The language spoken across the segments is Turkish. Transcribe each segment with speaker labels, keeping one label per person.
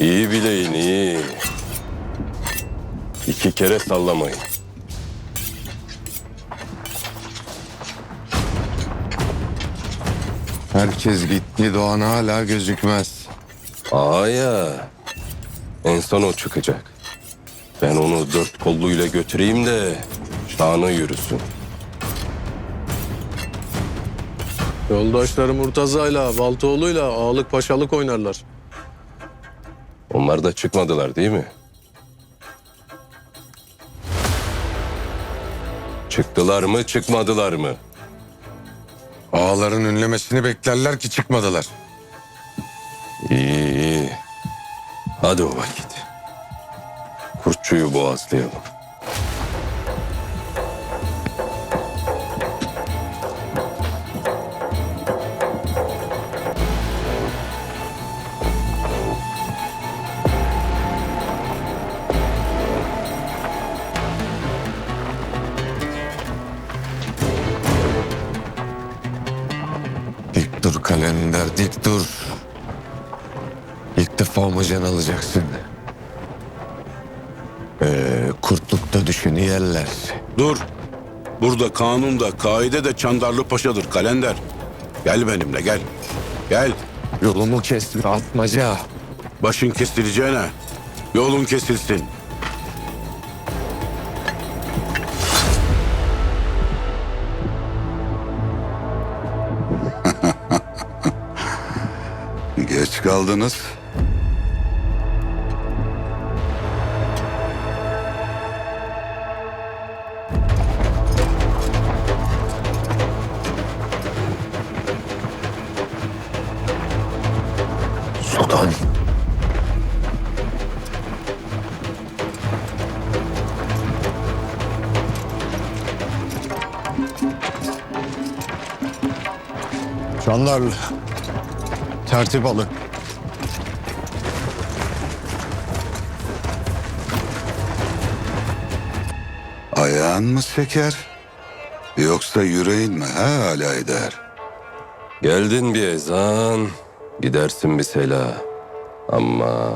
Speaker 1: İyi bileyin iyi. İki kere sallamayın.
Speaker 2: Herkes gitti Doğan hala gözükmez.
Speaker 1: Aya. En son o çıkacak. Ben onu dört kolluyla götüreyim de şanı yürüsün.
Speaker 3: Yoldaşları Murtaza'yla, Baltoğlu'yla ağalık paşalık oynarlar.
Speaker 1: Onlar da çıkmadılar değil mi? Çıktılar mı çıkmadılar mı?
Speaker 2: Ağaların ünlemesini beklerler ki çıkmadılar.
Speaker 1: İyi iyi. Hadi o vakit. Kurtçuyu boğazlayalım.
Speaker 2: Kalender dik dur. İlk defa can alacaksın? Ee, kurtlukta düşeni yerler.
Speaker 4: Dur. Burada kanun da kaide de Çandarlı Paşa'dır kalender. Gel benimle gel. Gel.
Speaker 2: Yolumu kesme atmaca.
Speaker 4: Başın kesileceğine yolun kesilsin.
Speaker 5: Geç kaldınız.
Speaker 2: Sultan. Çandarlı. Tertip alın.
Speaker 5: Ayağın mı seker? Yoksa yüreğin mi ha hala eder?
Speaker 1: Geldin bir ezan, gidersin bir sela. Ama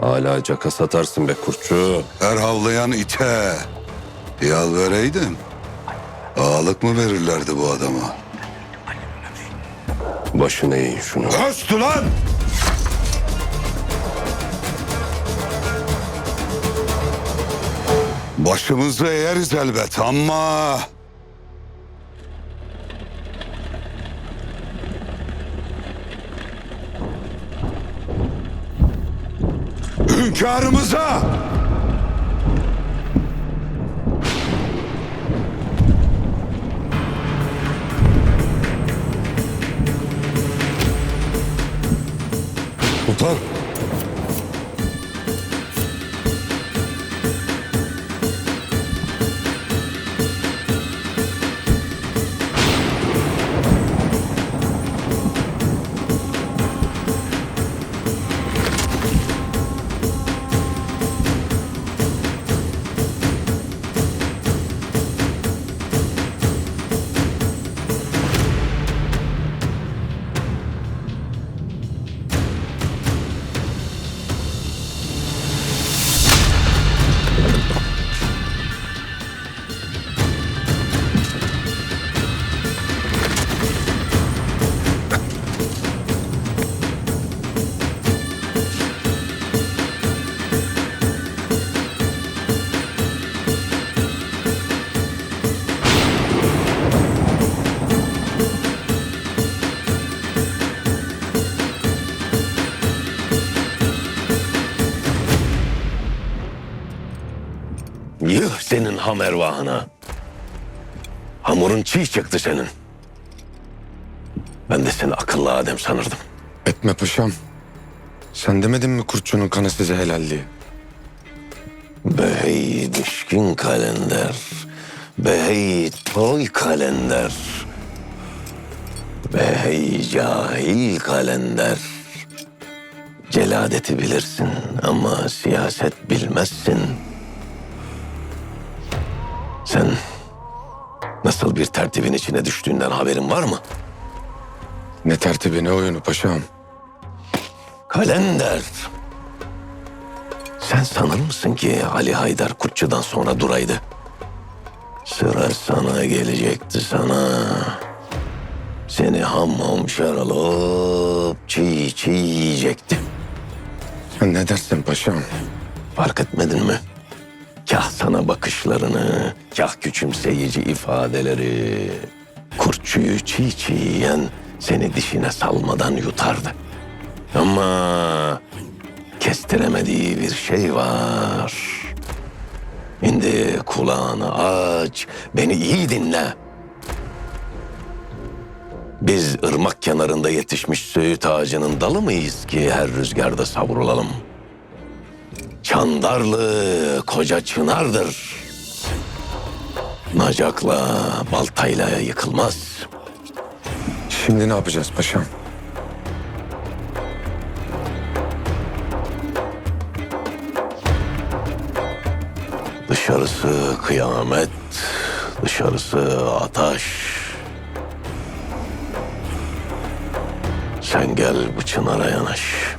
Speaker 1: hala caka satarsın be kurtçu.
Speaker 5: Her havlayan ite. Yal vereydim. Ağalık mı verirlerdi bu adama?
Speaker 1: Başını eğin şunu.
Speaker 5: Östü lan! Başımızı eğeriz elbet ama... Hünkârımıza!
Speaker 2: Sultan.
Speaker 6: Yıh senin hamervahına. Hamurun çiğ çıktı senin. Ben de seni akıllı Adem sanırdım.
Speaker 2: Etme paşam. Sen demedin mi kurtçunun kanı size helal diye?
Speaker 6: Bey düşkün kalender. Bey toy kalender. Bey cahil kalender. Celadeti bilirsin ama siyaset bilmezsin. Nasıl bir tertibin içine düştüğünden haberin var mı?
Speaker 2: Ne tertibi ne oyunu paşam.
Speaker 6: Kalender. Sen sanır mısın ki Ali Haydar Kurtçu'dan sonra duraydı? Sıra sana gelecekti sana. Seni ham ham şaralıp çiğ çiğ yiyecekti.
Speaker 2: Sen ne dersin paşam?
Speaker 6: Fark etmedin mi? Kah sana bakışlarını, kah küçümseyici ifadeleri. Kurtçuyu çiğ çiğ yiyen seni dişine salmadan yutardı. Ama kestiremediği bir şey var. Şimdi kulağını aç, beni iyi dinle. Biz ırmak kenarında yetişmiş söğüt ağacının dalı mıyız ki her rüzgarda savrulalım? Çandarlı koca çınardır. Nacakla, baltayla yıkılmaz.
Speaker 2: Şimdi ne yapacağız paşam?
Speaker 6: Dışarısı kıyamet, dışarısı ateş. Sen gel bu çınara yanaş.